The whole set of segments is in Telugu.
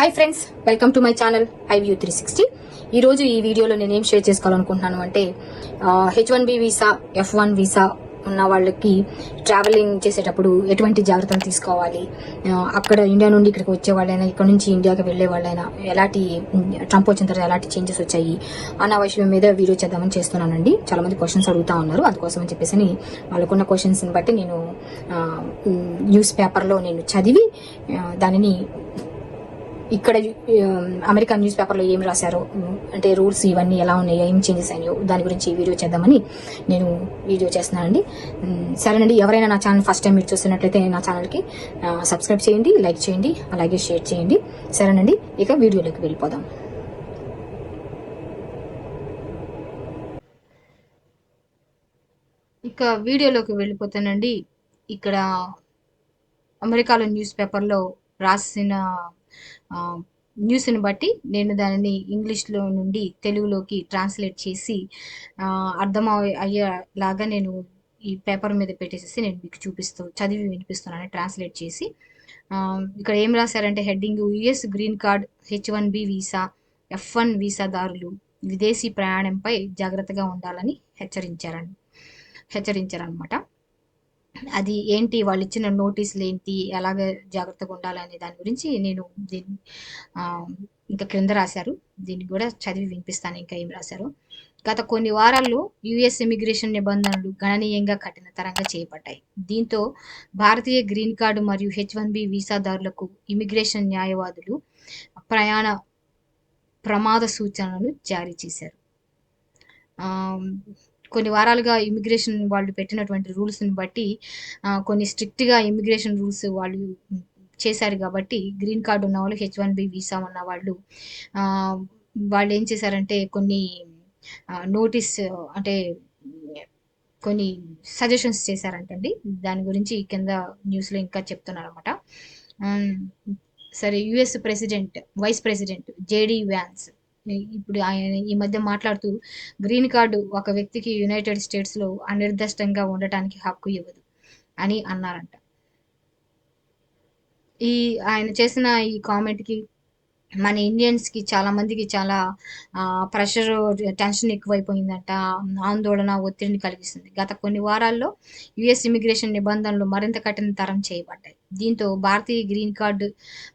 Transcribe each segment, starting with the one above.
Hi friends welcome to my channel iview three sixty ఈ రోజు ఈ వీడియోలో నేను ఏం షేర్ చేసుకోవాలనుకుంటున్నాను అంటే H one B visa F one visa ఉన్న వాళ్ళకి ట్రావెలింగ్ చేసేటప్పుడు ఎటువంటి జాగ్రత్తలు తీసుకోవాలి? అక్కడ ఇండియా నుండి ఇక్కడికి వచ్చే వాళ్ళైనా ఇక్కడ నుంచి ఇండియాకి వెళ్ళే వాళ్ళైనా ఎలాంటి ట్రంప్ వచ్చిన తర్వాత ఎలాంటి చేంజెస్ వచ్చాయి? అన్న విషయం మీద వీడియో చేద్దామని చేస్తున్నానండి. చాలా మంది క్వశ్చన్స్ అడుగుతా ఉన్నారు. అందుకోసం అని చెప్పేసి వాళ్ళకున్న క్వశ్చన్స్ని బట్టి నేను న్యూస్ పేపర్లో నేను చదివి దానిని ఇక్కడ అమెరికా న్యూస్ పేపర్లో ఏం రాశారో అంటే రూల్స్ ఇవన్నీ ఎలా ఉన్నాయో ఏం చేంజెస్ అయినాయో దాని గురించి వీడియో చేద్దామని నేను వీడియో చేస్తున్నానండి సరేనండి ఎవరైనా నా ఛానల్ ఫస్ట్ టైం మీరు చూస్తున్నట్లయితే నా ఛానల్కి సబ్స్క్రైబ్ చేయండి లైక్ చేయండి అలాగే షేర్ చేయండి. సరేనండి ఇక వీడియోలోకి వెళ్ళిపోదాం. ఇక వీడియోలోకి వెళ్ళిపోతానండి. ఇక్కడ అమెరికాలో న్యూస్ పేపర్లో రాసిన న్యూస్ని బట్టి నేను దానిని ఇంగ్లీష్లో నుండి తెలుగులోకి ట్రాన్స్లేట్ చేసి అర్థం అయ్యేలాగా నేను ఈ పేపర్ మీద పెట్టేసేసి నేను మీకు చూపిస్తూ చదివి వినిపిస్తున్నాను ట్రాన్స్లేట్ చేసి. ఇక్కడ ఏం రాశారంటే heading US green card H one B visa F one వీసాదారులు విదేశీ ప్రయాణంపై జాగ్రత్తగా ఉండాలని హెచ్చరించారని హెచ్చరించారనమాట అది ఏంటి? వాళ్ళు ఇచ్చిన నోటీసులు ఏంటి ఎలాగ జాగ్రత్తగా ఉండాలనే దాని గురించి నేను దీన్ని ఇంకా క్రింద రాశారు. దీన్ని కూడా చదివి వినిపిస్తాను ఇంకా ఏం రాశారు. గత కొన్ని వారాల్లో యుఎస్ ఇమిగ్రేషన్ నిబంధనలు గణనీయంగా కఠినతరంగా చేపట్టాయి. దీంతో భారతీయ గ్రీన్ కార్డు మరియు హెచ్ వన్ బి వీసాదారులకు ఇమిగ్రేషన్ న్యాయవాదులు ప్రయాణ ప్రమాద సూచనలు జారీ చేశారు. కొన్ని వారాలుగా ఇమిగ్రేషన్ వాళ్ళు పెట్టినటువంటి రూల్స్ని బట్టి కొన్ని స్ట్రిక్ట్గా ఇమిగ్రేషన్ రూల్స్ వాళ్ళు చేశారు కాబట్టి గ్రీన్ కార్డు ఉన్న వాళ్ళు హెచ్ వన్ బి వీసా ఉన్న వాళ్ళు వాళ్ళు ఏం చేశారంటే కొన్ని నోటీస్ అంటే కొన్ని సజెషన్స్ చేశారంటండి. దాని గురించి కింద న్యూస్లో ఇంకా చెప్తున్నారు అనమాట సరే US president vice president JD Vance ఇప్పుడు ఆయన ఈ మధ్య మాట్లాడుతూ గ్రీన్ కార్డు ఒక వ్యక్తికి యునైటెడ్ స్టేట్స్లో అనిర్దిష్టంగా ఉండటానికి హక్కు ఇవ్వదు అని అన్నారంట. ఈ ఆయన చేసిన ఈ కామెంట్కి మన ఇండియన్స్కి చాలా మందికి చాలా ప్రెషర్ టెన్షన్ ఎక్కువైపోయిందంట. ఆందోళన ఒత్తిడిని కలిగిస్తుంది. గత కొన్ని వారాల్లో యుఎస్ ఇమిగ్రేషన్ నిబంధనలు మరింత కఠినతరం చేయబడ్డాయి. దీంతో భారతీయ గ్రీన్ కార్డు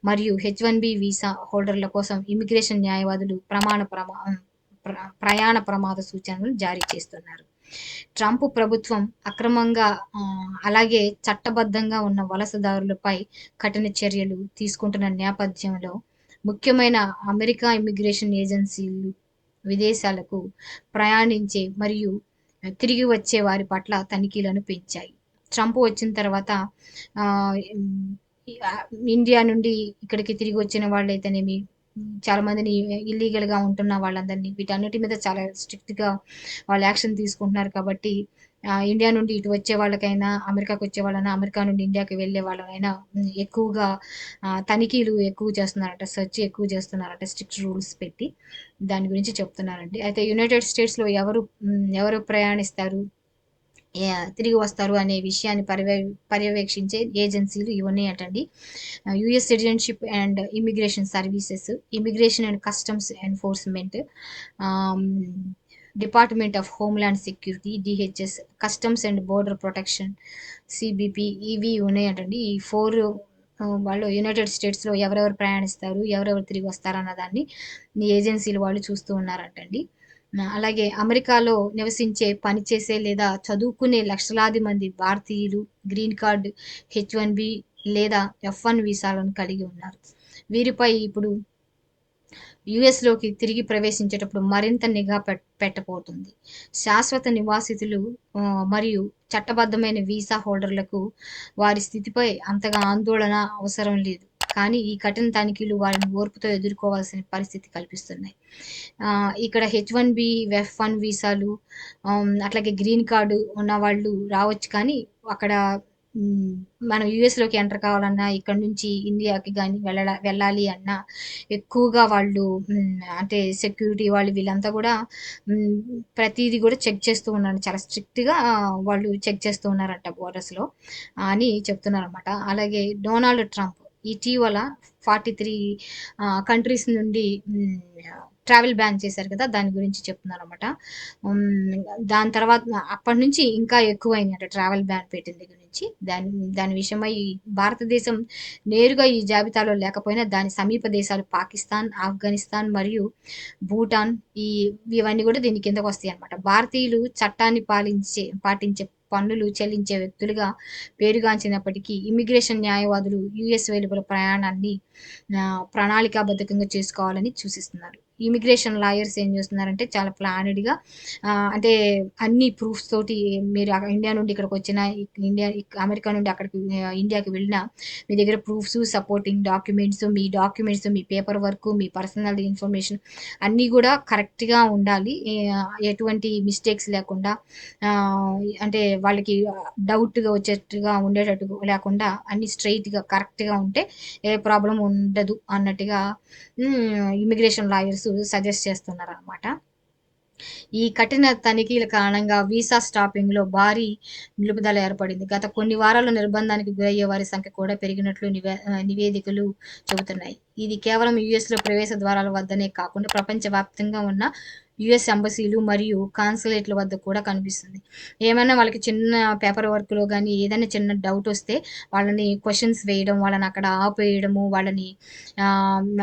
మరియు హెచ్ వన్ బి వీసా హోల్డర్ల కోసం ఇమిగ్రేషన్ న్యాయవాదులు ప్రమాణ ప్రమా ప్ర- ప్రయాణ ప్రమాద సూచనలు జారీ చేస్తున్నారు. ట్రంప్ ప్రభుత్వం అక్రమంగా అలాగే చట్టబద్ధంగా ఉన్న వలసదారులపై కఠిన చర్యలు తీసుకుంటున్న నేపథ్యంలో ముఖ్యమైన అమెరికా ఇమిగ్రేషన్ ఏజెన్సీలు విదేశాలకు ప్రయాణించే మరియు తిరిగి వచ్చే వారి పట్ల తనిఖీలను పెంచాయి. ట్రంప్ వచ్చిన తర్వాత ఇండియా నుండి ఇక్కడికి తిరిగి వచ్చిన వాళ్ళైతేనేమి చాలా మందిని ఇల్లీగల్గా ఉంటున్న వాళ్ళందరినీ వీటన్నిటి మీద చాలా స్ట్రిక్ట్గా వాళ్ళు యాక్షన్ తీసుకుంటున్నారు కాబట్టి ఇండియా నుండి ఇటు వచ్చే వాళ్ళకైనా అమెరికాకి వచ్చే వాళ్ళైనా అమెరికా నుండి ఇండియాకి వెళ్ళే వాళ్ళైనా ఎక్కువగా తనిఖీలు ఎక్కువ చేస్తున్నారట సెర్చ్ ఎక్కువ చేస్తున్నారట స్ట్రిక్ట్ రూల్స్ పెట్టి దాని గురించి చెప్తున్నారండి. అయితే యునైటెడ్ స్టేట్స్లో ఎవరు ఎవరు ప్రయాణిస్తారు తిరిగి వస్తారు అనే విషయాన్ని పర్యవే పర్యవేక్షించే ఏజెన్సీలు ఇవన్నీ అటండి. US citizenship and immigration services immigration and customs enforcement department of homeland security DHS customs and border protection CBP ఇవి ఉన్నాయంటండి. ఈ ఫోర్ వాళ్ళు యునైటెడ్ స్టేట్స్లో ఎవరెవరు ప్రయాణిస్తారు ఎవరెవరు తిరిగి వస్తారన్న దాన్ని ఈ ఏజెన్సీలు వాళ్ళు చూస్తూ ఉన్నారంటండి. అలాగే అమెరికాలో నివసించే పనిచేసే లేదా చదువుకునే లక్షలాది మంది భారతీయులు green card H one B లేదా ఎఫ్ వన్ వీసాలను కలిగి ఉన్నారు. వీరిపై ఇప్పుడు యుఎస్లోకి తిరిగి ప్రవేశించేటప్పుడు మరింత నిఘా పెట్టబోతుంది. శాశ్వత నివాసితులు మరియు చట్టబద్ధమైన వీసా హోల్డర్లకు వారి స్థితిపై అంతగా ఆందోళన అవసరం లేదు. కానీ ఈ కఠిన తనిఖీలు వారిని ఓర్పుతో ఎదుర్కోవాల్సిన పరిస్థితి కల్పిస్తున్నాయి. ఇక్కడ H one B F one వీసాలు అట్లాగే గ్రీన్ కార్డు ఉన్న వాళ్ళు రావచ్చు కానీ అక్కడ మనం యుఎస్లోకి ఎంటర్ కావాలన్నా ఇక్కడ నుంచి ఇండియాకి కానీ వెళ్ళ వెళ్ళాలి అన్నా ఎక్కువగా వాళ్ళు అంటే సెక్యూరిటీ వాళ్ళు వీళ్ళంతా కూడా ప్రతిదీ కూడా చెక్ చేస్తూ ఉన్నారు చాలా స్ట్రిక్ట్గా వాళ్ళు చెక్ చేస్తూ ఉన్నారంట బోర్డర్స్లో అని చెప్తున్నారన్నమాట. అలాగే డొనాల్డ్ ట్రంప్ ఇటీవల ఫార్టీ త్రీ కంట్రీస్ నుండి ట్రావెల్ బ్యాన్ చేశారు కదా దాని గురించి చెప్తున్నారు అనమాట దాని తర్వాత అప్పటి నుంచి ఇంకా ఎక్కువైంది అంటే ట్రావెల్ బ్యాన్ పెట్టిన దగ్గర నుంచి. దాని దాని విషయమై భారతదేశం నేరుగా ఈ జాబితాలో లేకపోయినా దాని సమీప దేశాలు పాకిస్తాన్ ఆఫ్ఘనిస్తాన్ మరియు భూటాన్ ఈ ఇవన్నీ కూడా దీని కిందకు వస్తాయి అనమాట భారతీయులు చట్టాన్ని పాలించే పాటించే పన్నులు చెల్లించే వ్యక్తులుగా పేరుగాంచినప్పటికీ ఇమిగ్రేషన్ న్యాయవాదులు యుఎస్ వెలుపల ప్రయాణాన్ని ప్రణాళికాబద్ధకంగా చేసుకోవాలని సూచిస్తున్నారు. ఇమిగ్రేషన్ లాయర్స్ ఏం చేస్తున్నారంటే చాలా ప్లానెడ్గా అంటే అన్ని ప్రూఫ్స్ తోటి మీరు ఇండియా నుండి ఇక్కడికి వచ్చిన ఇండియా అమెరికా నుండి అక్కడికి ఇండియాకి వెళ్ళినా మీ దగ్గర ప్రూఫ్స్ సపోర్టింగ్ డాక్యుమెంట్స్ మీ డాక్యుమెంట్స్ మీ పేపర్ వర్క్ మీ పర్సనల్ ఇన్ఫర్మేషన్ అన్నీ కూడా కరెక్ట్గా ఉండాలి. ఎటువంటి మిస్టేక్స్ లేకుండా అంటే వాళ్ళకి డౌట్గా వచ్చేట్టుగా ఉండేటట్టు లేకుండా అన్ని స్ట్రైట్గా కరెక్ట్గా ఉంటే ఏ ప్రాబ్లం ఉండదు అన్నట్టుగా ఇమిగ్రేషన్ లాయర్స్ సజెస్ట్ చేస్తున్నారు అనమాట ఈ కఠిన తనిఖీల కారణంగా వీసా స్టాపింగ్లో భారీ నిలుపుదల ఏర్పడింది. గత కొన్ని వారాల నిర్బంధానికి గురయ్యే వారి సంఖ్య కూడా పెరిగినట్లు నివే నివేదికలు చెబుతున్నాయి. ఇది కేవలం యుఎస్లో ప్రవేశ ద్వారాల వద్దనే కాకుండా ప్రపంచవ్యాప్తంగా ఉన్న యుఎస్ ఎంబసీలు మరియు కాన్సులేట్ల వద్ద కూడా కనిపిస్తుంది. ఏమైనా వాళ్ళకి చిన్న పేపర్ వర్క్లో కానీ ఏదైనా చిన్న డౌట్ వస్తే వాళ్ళని క్వశ్చన్స్ వేయడం వాళ్ళని అక్కడ ఆపేయడము వాళ్ళని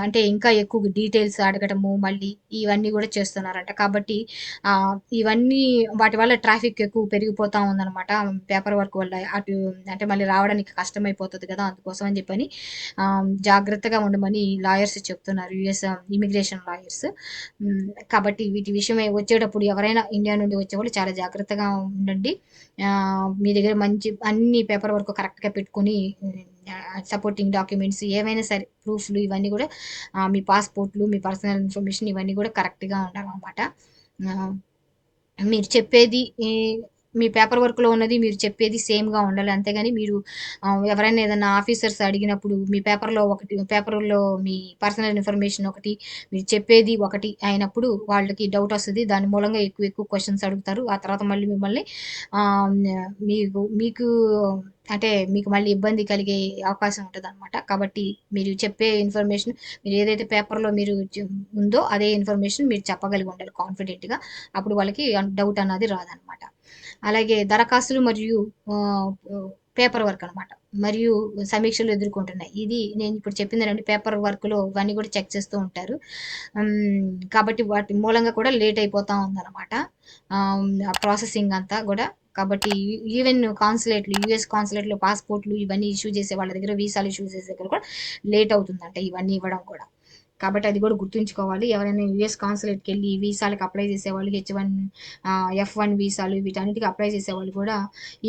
అంటే ఇంకా ఎక్కువ డీటెయిల్స్ అడగడము మళ్ళీ ఇవన్నీ కూడా చేస్తున్నారంట. కాబట్టి ఇవన్నీ వాటి వల్ల ట్రాఫిక్ ఎక్కువ పెరిగిపోతూ ఉందన్నమాట. పేపర్ వర్క్ వల్ల అటు అంటే మళ్ళీ రావడానికి కష్టమైపోతుంది కదా అందుకోసం అని చెప్పని జాగ్రత్తగా ఉండమని లాయర్స్ చెప్తున్నారు. US immigration lawyers. కాబట్టి వీటి విషయమై వచ్చేటప్పుడు ఎవరైనా ఇండియా నుండి వచ్చేవాళ్ళు చాలా జాగ్రత్తగా ఉండండి. మీ దగ్గర మంచి అన్ని పేపర్ వర్క్ కరెక్ట్గా పెట్టుకొని సపోర్టింగ్ డాక్యుమెంట్స్ ఏవైనా సరే ప్రూఫ్లు ఇవన్నీ కూడా మీ పాస్పోర్ట్లు మీ పర్సనల్ ఇన్ఫర్మేషన్ ఇవన్నీ కూడా కరెక్ట్గా ఉండాలన్నమాట. మీరు చెప్పేది మీ పేపర్ వర్క్లో ఉన్నది మీరు చెప్పేది సేమ్గా ఉండాలి. అంతేగాని మీరు ఎవరైనా ఏదైనా ఆఫీసర్స్ అడిగినప్పుడు మీ పేపర్లో ఒకటి పేపర్లో మీ పర్సనల్ ఇన్ఫర్మేషన్ ఒకటి మీరు చెప్పేది ఒకటి అయినప్పుడు వాళ్ళకి డౌట్ వస్తుంది. దాని మూలంగా ఎక్కువ ఎక్కువ క్వశ్చన్స్ అడుగుతారు. ఆ తర్వాత మళ్ళీ మిమ్మల్ని మీకు మీకు అంటే మీకు మళ్ళీ ఇబ్బంది కలిగే అవకాశం ఉంటుంది అనమాట కాబట్టి మీరు చెప్పే ఇన్ఫర్మేషన్ మీరు ఏదైతే పేపర్లో మీరు ఉందో అదే ఇన్ఫర్మేషన్ మీరు చెప్పగలిగి ఉండాలి కాన్ఫిడెంట్గా అప్పుడు వాళ్ళకి డౌట్ అన్నది రాదనమాట అలాగే దరఖాస్తులు మరియు పేపర్ వర్క్ అనమాట. మరియు సమీక్షలు ఎదుర్కొంటున్నాయి. ఇది నేను ఇప్పుడు చెప్పింది ఏంటంటే పేపర్ వర్క్లో ఇవన్నీ కూడా చెక్ చేస్తూ ఉంటారు. కాబట్టి వాటి మూలంగా కూడా లేట్ అయిపోతా ఉందన్నమాట. ప్రాసెసింగ్ అంతా కూడా. కాబట్టి ఈవెన్ కాన్సులేట్లు యూఎస్ కాన్సులేట్లు పాస్పోర్ట్లు ఇవన్నీ ఇష్యూ చేసే వాళ్ళ దగ్గర వీసాలు ఇష్యూ చేసే దగ్గర కూడా లేట్ అవుతుందంట ఇవన్నీ ఇవ్వడం కూడా. కాబట్టి అది కూడా గుర్తుంచుకోవాలి. ఎవరైనా యుఎస్ కాన్సులేట్కి వెళ్ళి వీసాలకు అప్లై చేసేవాళ్ళు హెచ్ వన్ ఎఫ్ వన్ వీసాలు వీటన్నిటికి అప్లై చేసేవాళ్ళు కూడా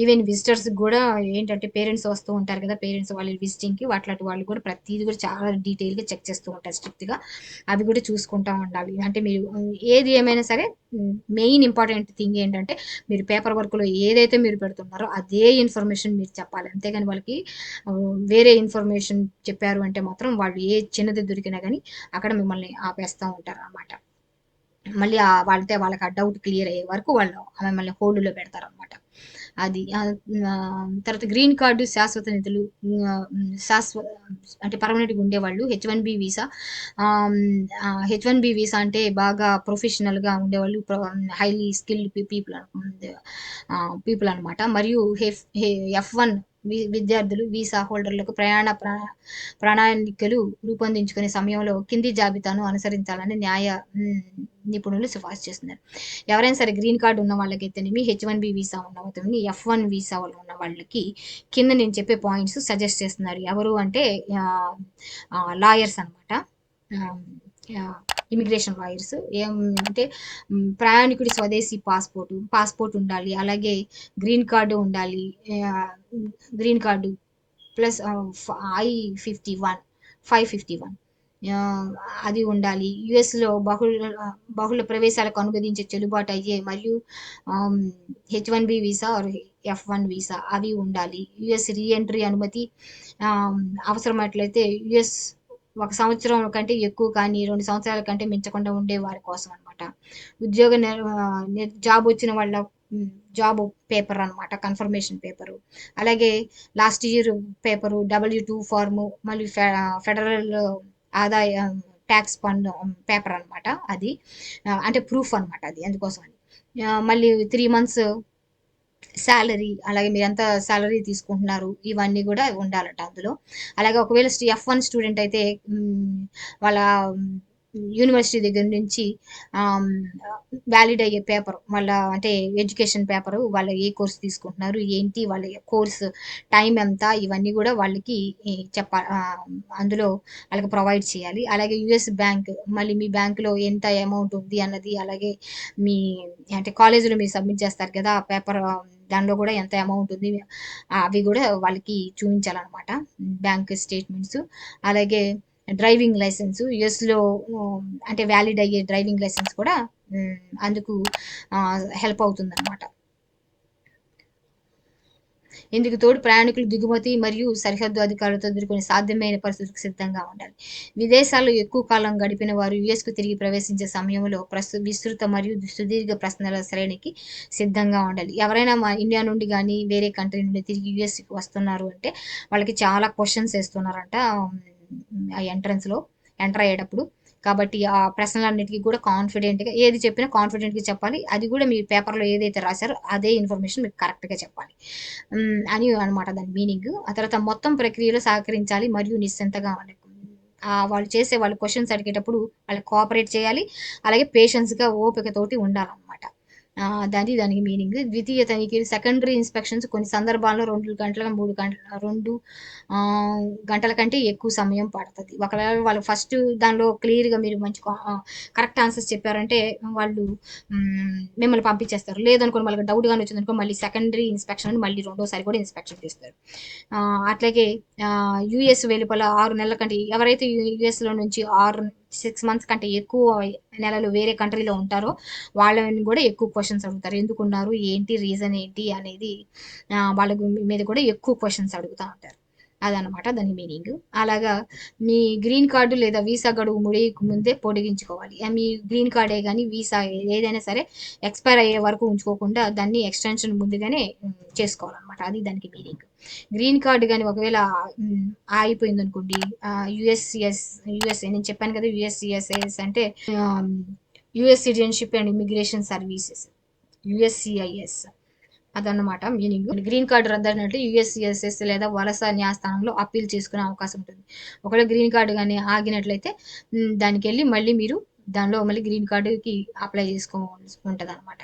ఈవెన్ విజిటర్స్ కూడా ఏంటంటే పేరెంట్స్ వస్తూ ఉంటారు కదా పేరెంట్స్ వాళ్ళు విజిటింగ్కి అట్లాంటి వాళ్ళు కూడా ప్రతిదీ కూడా చాలా డీటెయిల్గా చెక్ చేస్తూ ఉంటారు స్ట్రిక్ట్గా. అవి కూడా చూసుకుంటూ ఉండాలి. అంటే మీరు ఏది ఏమైనా సరే మెయిన్ ఇంపార్టెంట్ థింగ్ ఏంటంటే మీరు పేపర్ వర్క్లో ఏదైతే మీరు పెడుతున్నారో అదే ఇన్ఫర్మేషన్ మీరు చెప్పాలి. అంతేగాని వాళ్ళకి వేరే ఇన్ఫర్మేషన్ చెప్పారు అంటే మాత్రం వాళ్ళు ఏ చిన్నది దొరికినా కానీ అక్కడ మిమ్మల్ని ఆపేస్తూ ఉంటారు అన్నమాట మళ్ళీ ఆ వాళ్ళతే వాళ్ళకి ఆ డౌట్ క్లియర్ అయ్యే వరకు వాళ్ళు మిమ్మల్ని హోల్డ్లో పెడతారు అనమాట అది తర్వాత గ్రీన్ కార్డు శాశ్వత నిధులు శాశ్వత అంటే పర్మనెంట్గా ఉండేవాళ్ళు H one B visa H one B visa అంటే బాగా ప్రొఫెషనల్గా ఉండేవాళ్ళు హైలీ స్కిల్డ్ పీపుల్ పీపుల్ అనమాట మరియు ఎఫ్ వన్ విద్యార్థులు వీసా హోల్డర్లకు ప్రయాణ ప్రణాళికలు రూపొందించుకునే సమయంలో కింది జాబితాను అనుసరించాలని న్యాయ నిపుణులు సిఫార్సు చేస్తున్నారు. ఎవరైనా సరే గ్రీన్ కార్డు ఉన్న వాళ్ళకైతేనేమి హెచ్ వన్ బి వీసా ఉన్న వాళ్ళకి ఎఫ్ వన్ వీసా వాళ్ళు ఉన్న వాళ్ళకి కింద నేను చెప్పే పాయింట్స్ సజెస్ట్ చేస్తున్నారు. ఎవరు అంటే లాయర్స్ అనమాట ఇమిగ్రేషన్ లాయర్స్ ఏం అంటే ప్రయాణికుడి స్వదేశీ పాస్పోర్ట్ పాస్పోర్ట్ ఉండాలి అలాగే గ్రీన్ కార్డు ఉండాలి green card plus I fifty one five fifty one. అది ఉండాలి. యుఎస్లో బహుళ బహుళ ప్రవేశాలకు అనుమతించే చెల్లుబాటు అయ్యే మరియు H one B visa F one visa అవి ఉండాలి. యుఎస్ రీఎంట్రీ అనుమతి అవసరమైనట్లయితే యుఎస్ ఒక సంవత్సరం కంటే ఎక్కువ కానీ రెండు సంవత్సరాల కంటే మించకుండా ఉండే వారి కోసం అనమాట ఉద్యోగ జాబ్ వచ్చిన వాళ్ళ జాబ్ పేపర్ అనమాట కన్ఫర్మేషన్ పేపరు. అలాగే last year paper W two form మళ్ళీ ఫెడరల్ ఆదాయ ట్యాక్స్ పన్ను పేపర్ అనమాట అది. అంటే ప్రూఫ్ అనమాట అది అందుకోసం అని మళ్ళీ త్రీ మంత్స్ శాలరీ అలాగే మీరు ఎంత శాలరీ తీసుకుంటున్నారు ఇవన్నీ కూడా ఉండాలట అందులో. అలాగే ఒకవేళ ఎఫ్ వన్ స్టూడెంట్ అయితే వాళ్ళ యూనివర్సిటీ దగ్గర నుంచి వ్యాలిడ్ అయ్యే పేపర్ వాళ్ళ అంటే ఎడ్యుకేషన్ పేపర్ వాళ్ళు ఏ కోర్స్ తీసుకుంటున్నారు ఏంటి వాళ్ళ కోర్స్ టైం ఎంత ఇవన్నీ కూడా వాళ్ళకి చెప్ప అందులో వాళ్ళకి ప్రొవైడ్ చేయాలి. అలాగే యుఎస్ బ్యాంక్ మళ్ళీ మీ బ్యాంకులో ఎంత అమౌంట్ ఉంది అన్నది అలాగే మీ అంటే కాలేజీలో మీరు సబ్మిట్ చేస్తారు కదా ఆ పేపర్ దానిలో కూడా ఎంత అమౌంట్ ఉంది అవి కూడా వాళ్ళకి చూపించాలన్నమాట. బ్యాంక్ స్టేట్మెంట్స్ అలాగే డ్రైవింగ్ లైసెన్స్ యుఎస్లో అంటే వ్యాలిడ్ అయ్యే డ్రైవింగ్ లైసెన్స్ కూడా అందుకు హెల్ప్ అవుతుంది అనమాట ఇందుకు తోడు ప్రయాణికులు దిగుమతి మరియు సరిహద్దు అధికారులతో ఎదుర్కొనే సాధ్యమైన పరిస్థితులకు సిద్ధంగా ఉండాలి. విదేశాల్లో ఎక్కువ కాలం గడిపిన వారు యుఎస్కు తిరిగి ప్రవేశించే సమయంలో ప్రస్తు విస్తృత మరియు సుదీర్ఘ ప్రశ్నల శ్రేణికి సిద్ధంగా ఉండాలి. ఎవరైనా మా ఇండియా నుండి కానీ వేరే కంట్రీ నుండి తిరిగి యుఎస్కి వస్తున్నారు అంటే వాళ్ళకి చాలా క్వశ్చన్స్ వేస్తున్నారంట ఆ ఎంట్రన్స్లో ఎంటర్ అయ్యేటప్పుడు. కాబట్టి ఆ ప్రశ్నలన్నిటికీ కూడా కాన్ఫిడెంట్గా ఏది చెప్పినా కాన్ఫిడెంట్గా చెప్పాలి. అది కూడా మీ పేపర్లో ఏదైతే రాశారో అదే ఇన్ఫర్మేషన్ మీకు కరెక్ట్గా చెప్పాలి. అని అనమాట దాని మీనింగ్ ఆ తర్వాత మొత్తం ప్రక్రియలో సహకరించాలి మరియు నిశ్చింతగా ఉండాలి. వాళ్ళు చేసే వాళ్ళు క్వశ్చన్స్ అడిగేటప్పుడు వాళ్ళు కోఆపరేట్ చేయాలి. అలాగే పేషెన్స్గా ఓపికతోటి ఉండాలన్నమాట. దాని దానికి మీనింగ్ ద్వితీయ తనిఖీలు సెకండరీ ఇన్స్పెక్షన్స్ కొన్ని సందర్భాల్లో రెండు గంటల మూడు గంటల రెండు గంటల కంటే ఎక్కువ సమయం పడుతుంది. ఒకవేళ వాళ్ళు ఫస్ట్ దానిలో క్లియర్గా మీరు మంచి కరెక్ట్ ఆన్సర్స్ చెప్పారంటే వాళ్ళు మిమ్మల్ని పంపించేస్తారు. లేదనుకోని వాళ్ళకి డౌట్గానే వచ్చిందనుకో మళ్ళీ సెకండరీ ఇన్స్పెక్షన్ మళ్ళీ రెండోసారి కూడా ఇన్స్పెక్షన్ తీస్తారు. అట్లాగే యుఎస్ వెలుపల ఆరు నెలల కంటే ఎవరైతే యుఎస్లో నుంచి ఆరు సిక్స్ మంత్స్ కంటే ఎక్కువ నెలలు వేరే కంట్రీలో ఉంటారో వాళ్ళని కూడా ఎక్కువ క్వశ్చన్స్ అడుగుతారు. ఎందుకున్నారు ఏంటి రీజన్ ఏంటి అనేది వాళ్ళ మీద కూడా ఎక్కువ క్వశ్చన్స్ అడుగుతూ ఉంటారు. అదనమాట దాని మీనింగ్. అలాగా మీ గ్రీన్ కార్డు లేదా వీసా గడువు ముడికి ముందే పొడిగించుకోవాలి. మీ గ్రీన్ కార్డే కానీ వీసా ఏదైనా సరే ఎక్స్పైర్ అయ్యే వరకు ఉంచుకోకుండా దాన్ని ఎక్స్టెన్షన్ ముందుగానే చేసుకోవాలన్నమాట. అది దానికి మీనింగ్. గ్రీన్ కార్డు కానీ ఒకవేళ ఆగిపోయింది అనుకోండి యుఎస్సిఎస్ యుఎస్ఏ నేను చెప్పాను కదా యుఎస్సిఎస్ఎస్ అంటే US citizenship and immigration services USCIS. అదనమాట మీనింగ్. గ్రీన్ కార్డు రద్దయినట్టు యుఎస్సిఎస్ఎస్ లేదా వలస న్యాయస్థానంలో అప్పీల్ చేసుకునే అవకాశం ఉంటుంది. ఒకవేళ గ్రీన్ కార్డు కానీ ఆగినట్లయితే దానికి వెళ్ళి మళ్ళీ మీరు దానిలో మళ్ళీ గ్రీన్ కార్డుకి అప్లై చేసుకోవాల్సి ఉంటుంది అనమాట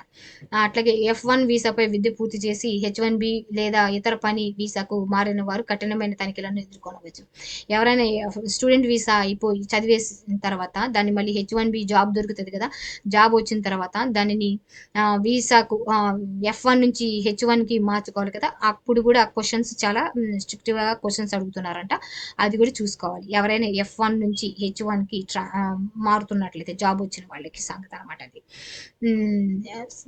అట్లాగే ఎఫ్ వన్ వీసాపై విద్య పూర్తి చేసి హెచ్ వన్ బి లేదా ఇతర పని వీసాకు మారిన వారు కఠినమైన తనిఖీలను ఎదుర్కొనవచ్చు. ఎవరైనా స్టూడెంట్ వీసా అయిపోయి చదివేసిన తర్వాత దాన్ని మళ్ళీ హెచ్ వన్ బి జాబ్ దొరుకుతుంది కదా జాబ్ వచ్చిన తర్వాత దానిని వీసాకు ఎఫ్ వన్ నుంచి హెచ్ వన్కి మార్చుకోవాలి కదా అప్పుడు కూడా క్వశ్చన్స్ చాలా స్ట్రిక్ట్గా క్వశ్చన్స్ అడుగుతున్నారంట. అది కూడా చూసుకోవాలి. ఎవరైనా ఎఫ్ వన్ నుంచి హెచ్ వన్కి ట్రా మారుతున్నట్లయితే ఎవరికైతే జాబ్ వచ్చిన వాళ్ళకి సంగతి అనమాట అది.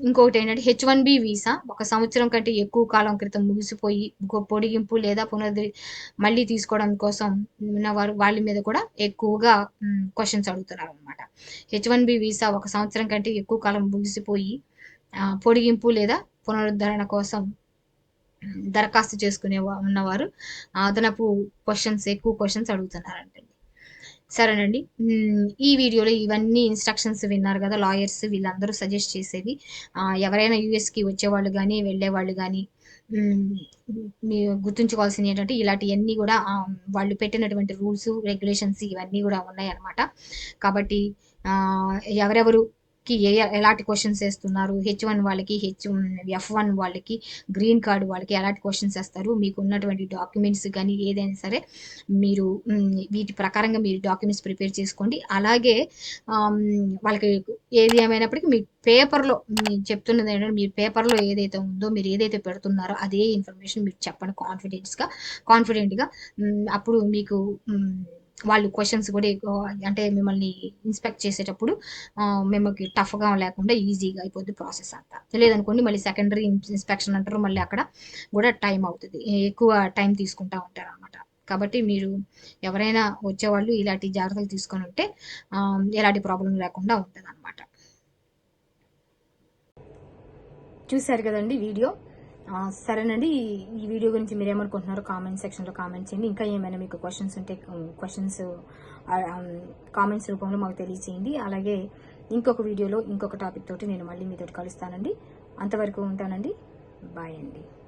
ఇంకొకటి ఏంటంటే హెచ్ వన్ బి వీసా ఒక సంవత్సరం కంటే ఎక్కువ కాలం క్రితం ముగిసిపోయి పొడిగింపు లేదా పునరుద్ధరి మళ్ళీ తీసుకోవడం కోసం ఉన్న వారు వాళ్ళ మీద కూడా ఎక్కువగా క్వశ్చన్స్ అడుగుతున్నారు అనమాట హెచ్ వన్ బి వీసా ఒక సంవత్సరం కంటే ఎక్కువ కాలం ముగిసిపోయి పొడిగింపు లేదా పునరుద్ధరణ కోసం దరఖాస్తు చేసుకునే ఉన్నవారు అదనపు క్వశ్చన్స్ ఎక్కువ క్వశ్చన్స్ అడుగుతున్నారంటే. సరేనండి. ఈ వీడియోలో ఇవన్నీ ఇన్స్ట్రక్షన్స్ విన్నారు కదా లాయర్స్ వీళ్ళందరూ సజెస్ట్ చేసేవి ఎవరైనా యూఎస్కి వచ్చేవాళ్ళు కానీ వెళ్ళేవాళ్ళు కానీ మీరు గుర్తుంచుకోవాల్సింది ఏంటంటే ఇలాంటివన్నీ కూడా వాళ్ళు పెట్టినటువంటి రూల్స్ రెగ్యులేషన్స్ ఇవన్నీ కూడా ఉన్నాయన్నమాట. కాబట్టి ఎవరెవరు కి ఏ ఎలాంటి క్వశ్చన్స్ వేస్తున్నారు? హెచ్ వన్ వాళ్ళకి హెచ్ ఎఫ్ వన్ వాళ్ళకి గ్రీన్ కార్డు వాళ్ళకి ఎలాంటి క్వశ్చన్స్ వేస్తారు? మీకు ఉన్నటువంటి డాక్యుమెంట్స్ కానీ ఏదైనా సరే మీరు వీటి ప్రకారంగా మీరు డాక్యుమెంట్స్ ప్రిపేర్ చేసుకోండి. అలాగే వాళ్ళకి ఏది ఏమైనప్పటికీ మీ పేపర్లో నేను చెప్తున్నది ఏంటంటే మీ పేపర్లో ఏదైతే ఉందో మీరు ఏదైతే పెడుతున్నారో అదే ఇన్ఫర్మేషన్ మీరు చెప్పండి కాన్ఫిడెన్స్గా కాన్ఫిడెంట్గా అప్పుడు మీకు వాళ్ళు క్వశ్చన్స్ కూడా అంటే మిమ్మల్ని ఇన్స్పెక్ట్ చేసేటప్పుడు మిమ్మల్ని టఫ్గా లేకుండా ఈజీగా అయిపోద్ది ప్రాసెస్ అంతా. లేదనుకోండి మళ్ళీ సెకండరీ ఇన్స్పెక్షన్ అంటారు మళ్ళీ అక్కడ కూడా టైం అవుతుంది. ఎక్కువ టైం తీసుకుంటా ఉంటారు అనమాట కాబట్టి మీరు ఎవరైనా వచ్చేవాళ్ళు ఇలాంటి జాగ్రత్తలు తీసుకొని ఉంటే ఎలాంటి ప్రాబ్లం లేకుండా ఉంటుంది అనమాట చూశారు కదండి వీడియో? సరేనండి. ఈ- వీడియో గురించి మీరు ఏమనుకుంటున్నారో కామెంట్ సెక్షన్లో కామెంట్ చేయండి. ఇంకా ఏమైనా మీకు క్వశ్చన్స్ ఉంటే క్వశ్చన్స్ కామెంట్స్ రూపంలో మాకు తెలియచేయండి. అలాగే ఇంకొక వీడియోలో ఇంకొక టాపిక్ తోటి నేను మళ్ళీ మీతో కలుస్తానండి. అంతవరకు ఉంటానండి. బాయ్ అండి.